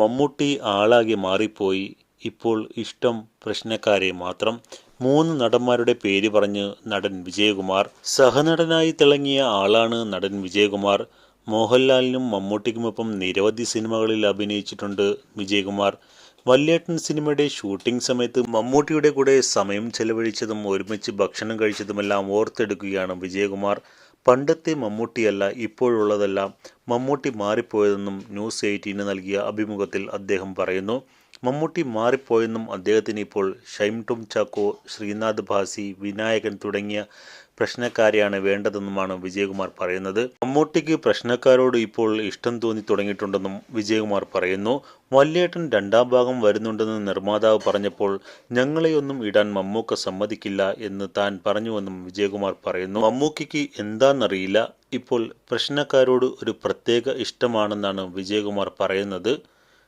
മമ്മൂട്ടി ആളാകെ മാറിപ്പോയി. ഇപ്പോൾ ഇഷ്ടം പ്രശ്നക്കാരെ മാത്രം. മൂന്ന് നടന്മാരുടെ പേര് പറഞ്ഞ് നടൻ വിജയകുമാർ. സഹനടനായി തിളങ്ങിയ ആളാണ് നടൻ വിജയകുമാർ. മോഹൻലാലിനും മമ്മൂട്ടിക്കുമൊപ്പം നിരവധി സിനിമകളിൽ അഭിനയിച്ചിട്ടുണ്ട് വിജയകുമാർ. വല്യേട്ടൻ സിനിമയുടെ ഷൂട്ടിംഗ് സമയത്ത് മമ്മൂട്ടിയുടെ കൂടെ സമയം ചെലവഴിച്ചതും ഒരുമിച്ച് ഭക്ഷണം കഴിച്ചതുമെല്ലാം ഓർത്തെടുക്കുകയാണ് വിജയകുമാർ. പണ്ടത്തെ മമ്മൂട്ടിയല്ല ഇപ്പോഴുള്ളതെല്ലാം മമ്മൂട്ടി മാറിപ്പോയതെന്നും ന്യൂസ് എയ്റ്റീന് നൽകിയ അഭിമുഖത്തിൽ അദ്ദേഹം പറയുന്നു. മമ്മൂട്ടി മാറിപ്പോയെന്നും അദ്ദേഹത്തിന് ഇപ്പോൾ ഷൈം ടും ചാക്കോ ശ്രീനാഥ് ഭാസി വിനായകൻ തുടങ്ങിയ പ്രശ്നക്കാരെയാണ് വേണ്ടതെന്നുമാണ് വിജയകുമാർ പറയുന്നത്. മമ്മൂട്ടിക്ക് പ്രശ്നക്കാരോട് ഇപ്പോൾ ഇഷ്ടം തോന്നി തുടങ്ങിയിട്ടുണ്ടെന്നും വിജയകുമാർ പറയുന്നു. വല്യേട്ടൻ രണ്ടാം ഭാഗം വരുന്നുണ്ടെന്ന് നിർമ്മാതാവ് പറഞ്ഞപ്പോൾ ഞങ്ങളെയൊന്നും ഇടാൻ മമ്മൂക്ക സമ്മതിക്കില്ല എന്ന് താൻ പറഞ്ഞുവെന്നും വിജയകുമാർ പറയുന്നു. മമ്മൂക്കിക്ക് എന്താണെന്നറിയില്ല. ഇപ്പോൾ പ്രശ്നക്കാരോട് ഒരു പ്രത്യേക ഇഷ്ടമാണെന്നാണ് വിജയകുമാർ പറയുന്നത്.